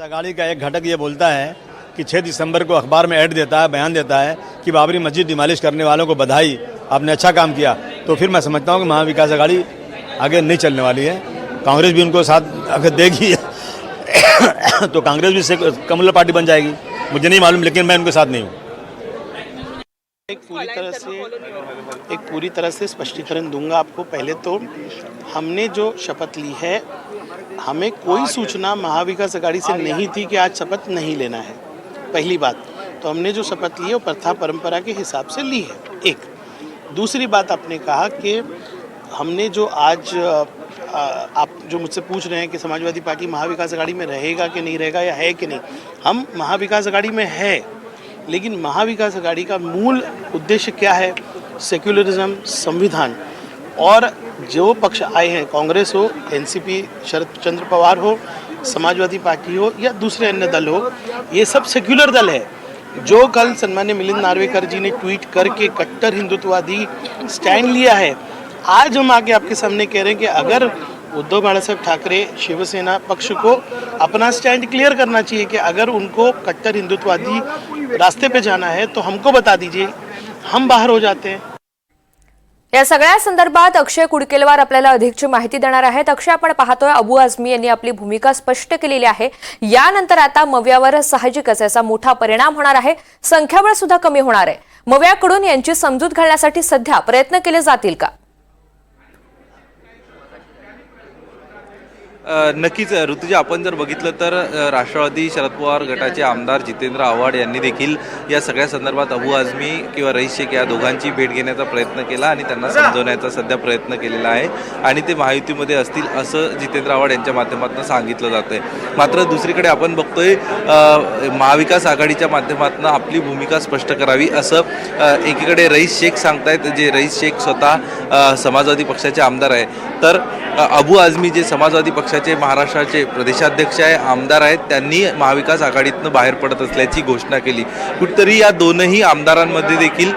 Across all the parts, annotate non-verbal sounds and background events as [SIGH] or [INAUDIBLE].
अगाड़ी का एक घटक ये बोलता है कि 6 दिसंबर को अखबार में ऐड देता है, बयान देता है कि बाबरी मस्जिद डिमालिश करने वालों को बधाई, आपने अच्छा काम किया। तो फिर मैं समझता हूँ कि महाविकास अगाड़ी आगे नहीं चलने वाली है। कांग्रेस भी उनको साथ अगर देगी [COUGHS] तो कांग्रेस भी कमल पार्टी बन जाएगी। मुझे नहीं मालूम, लेकिन मैं उनके साथ नहीं हूँ। एक पूरी तरह से एक पूरी तरह से स्पष्टीकरण दूँगा आपको पहले तो। हमने जो शपथ ली है हमें कोई सूचना महाविकास अघाड़ी से नहीं थी कि आज शपथ नहीं लेना है। पहली बात तो हमने जो शपथ ली है वो प्रथा परंपरा के हिसाब से ली है। एक दूसरी बात आपने कहा कि हमने जो आज आप जो मुझसे पूछ रहे हैं कि समाजवादी पार्टी महाविकास अघाड़ी में रहेगा कि नहीं रहेगा या है कि नहीं हम महाविकास अघाड़ी में है। लेकिन महाविकास अघाड़ी का मूल उद्देश्य क्या है? सेक्युलरिज्म, संविधान। और जो पक्ष आए हैं, कांग्रेस हो, एनसीपी, शरद चंद्र पवार हो, समाजवादी पार्टी हो या दूसरे अन्य दल हो, ये सब सेक्युलर दल है। जो कल सन्मान्य मिलिंद नार्वेकर जी ने ट्वीट करके कट्टर हिंदुत्ववादी स्टैंड लिया है, आज हम आके आपके सामने कह रहे हैं कि अगर उद्धव बाळासाहेब ठाकरे शिवसेना पक्ष को अपना स्टैंड क्लियर करना चाहिए कि अगर उनको कट्टर हिंदुत्ववादी रास्ते पे जाना है तो हमको बता दीजिए हम बाहर हो जाते हैं। या सगळ्या संदर्भात अक्षय कुडकेलवार आपल्याला अधिकची माहिती देणार आहेत. अक्षय आपण पाहतोय अबू आझमी यांनी आपली भूमिका स्पष्ट केलेली आहे. यानंतर आता मव्यावर साहजिकच याचा मोठा परिणाम होणार आहे. संख्याबळ सुद्धा कमी होणार आहे. मव्याकडून यांची समजूत घालण्यासाठी सध्या प्रयत्न केले जातील का? नक्कीच ऋतुजा आपण जर बघितलं तर राष्ट्रवादी शरद पवार गटाचे आमदार जितेंद्र आव्हाड यांनी देखील या सगळ्या संदर्भात अबू आझमी किंवा रईस शेख या दोघांची भेट घेण्याचा प्रयत्न केला आणि त्यांना समजवण्याचा सध्या प्रयत्न केलेला आहे. आणि ते महायुतीमध्ये असतील असं जितेंद्र आव्हाड यांच्या माध्यमातून सांगितलं जात आहे मात्र दुसरीकडे आपण बघतोय महाविकास आघाडीच्या माध्यमातून आपली भूमिका स्पष्ट करावी असं एकीकडे रईस शेख सांगतायत जे रईस शेख स्वतः समाजवादी पक्षाचे आमदार आहे तर अबू आझमी जे समाजवादी पक्षाचे महाराष्ट्राचे प्रदेशाध्यक्ष आहे आमदार आहेत त्यांनी महाविकास आघाडीतनं बाहेर पडत असल्याची घोषणा केली. कुठेतरी या दोनही आमदारांमध्ये देखील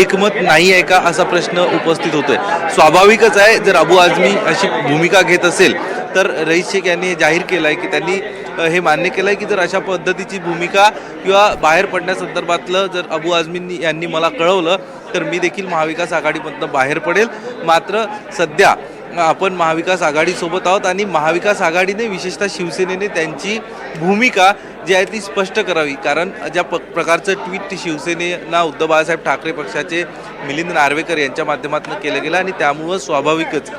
एकमत नाही आहे का असा प्रश्न उपस्थित होतोय. स्वाभाविकच आहे जर अबू आझमी अशी भूमिका घेत असेल तर रईस शेख यांनी जाहीर केलं आहे की त्यांनी हे मान्य केलं आहे की जर अशा पद्धतीची भूमिका किंवा बाहेर पडण्यासंदर्भातलं जर अबू आझमींनी यांनी मला कळवलं तर मी देखील महाविकास आघाडीमधनं बाहेर पडेल. मात्र सध्या आपण महाविकास आघाडीसोबत आहोत आणि महाविकास आघाडीने विशेषतः शिवसेनेने त्यांची भूमिका जी आहे ती स्पष्ट करावी. कारण ज्या प प्रकारचं ट्विट शिवसेनेना उद्धव बाळासाहेब ठाकरे पक्षाचे मिलिंद नार्वेकर यांच्या माध्यमातून केलं गेलं आणि त्यामुळं स्वाभाविकच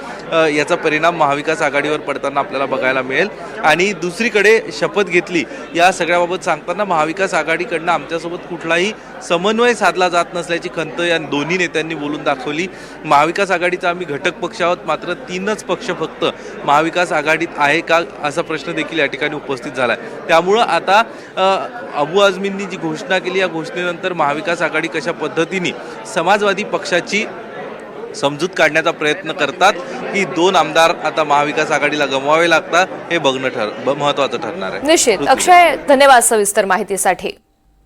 याचा परिणाम महाविकास आघाडीवर पडताना आपल्याला बघायला मिळेल. आणि दुसरीकडे शपथ घेतली या सगळ्याबाबत सांगताना महाविकास आघाडीकडनं आमच्यासोबत कुठलाही समन्वय साधला जात नसल्याची खंत या दोन्ही नेत्यांनी बोलून दाखवली. महाविकास आघाडीचा आम्ही घटक पक्ष आहोत मात्र तीनच पक्ष फक्त महाविकास आघाडीत आहे का असा प्रश्न देखील या ठिकाणी उपस्थित झाला आहे त्यामुळं आता आता अबू आझमींनी जी घोषणा केली या घोषणेनंतर महाविकास आघाडी कशा पद्धतीने समाजवादी पक्षाची समजूत काढण्याचा प्रयत्न करतात की दोन आमदार आता महाविकास आघाडीला गमवावे लागतात हे बघणं ठर महत्वाचं महत्त्वाचं ठरणार आहे. निश्चित. अक्षय धन्यवाद सविस्तर माहितीसाठी.